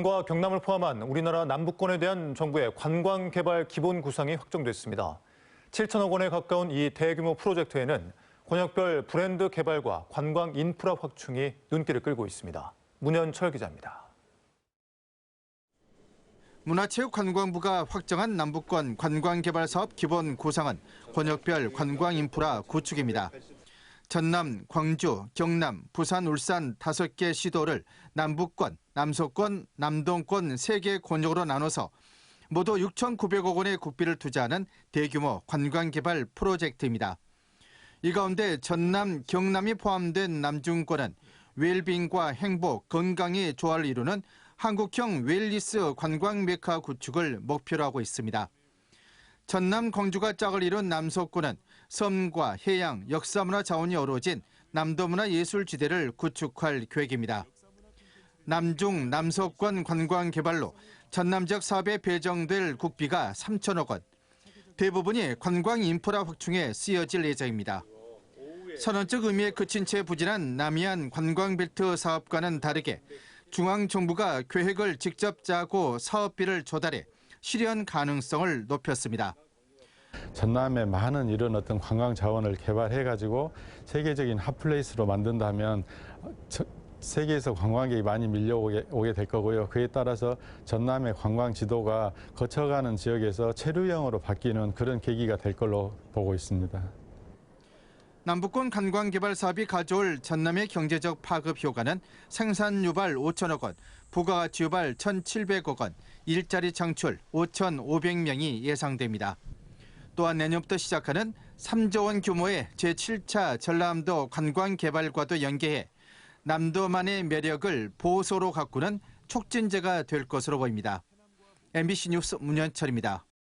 과 경남을 포함한 우리나라 남부권에 대한 정부의 관광 개발 기본 구상이 확정됐습니다. 7천억 원에 가까운 이 대규모 프로젝트에는 권역별 브랜드 개발과 관광 인프라 확충이 눈길을 끌고 있습니다. 문현철 기자입니다. 문화체육관광부가 확정한 남북권 관광개발 사업 기본 구상은 권역별 관광 인프라 구축입니다. 전남, 광주, 경남, 부산, 울산 다섯 개 시도를 남북권, 남서권, 남동권 세개 권역으로 나눠서 모두 6,900억 원의 국비를 투자하는 대규모 관광개발 프로젝트입니다. 이 가운데 전남, 경남이 포함된 남중권은 웰빙과 행복, 건강의 조화를 이루는 한국형 웰리스 관광 메카 구축을 목표로 하고 있습니다. 전남 광주가 짝을 이룬 남서권은 섬과 해양, 역사문화 자원이 어우러진 남도문화 예술지대를 구축할 계획입니다. 남중, 남서권 관광 개발로 전남 지역 사업에 배정될 국비가 3천억 원. 대부분이 관광 인프라 확충에 쓰여질 예정입니다. 선언적 의미에 그친 채 부진한 남해안 관광벨트 사업과는 다르게 중앙정부가 계획을 직접 짜고 사업비를 조달해 실현 가능성을 높였습니다. 전남에 많은 이런 어떤 관광 자원을 개발해 가지고 세계적인 핫플레이스로 만든다면 저- 세계에서 관광객이 많이 밀려오게 오게 될 거고요. 그에 따라서 전남의 관광 지도가 거쳐가는 지역에서 체류형으로 바뀌는 그런 계기가 될 걸로 보고 있습니다. 남북권 관광 개발 사업이 가져올 전남의 경제적 파급 효과는 생산 유발 5천억 원, 부가가치 유발 1,700억 원, 일자리 창출 5,500명이 예상됩니다. 또한 내년부터 시작하는 3조 원 규모의 제7차 전라남도 관광 개발과도 연계해 남도만의 매력을 보소로 가꾸는 촉진제가 될 것으로 보입니다. MBC 뉴스 문현철입니다.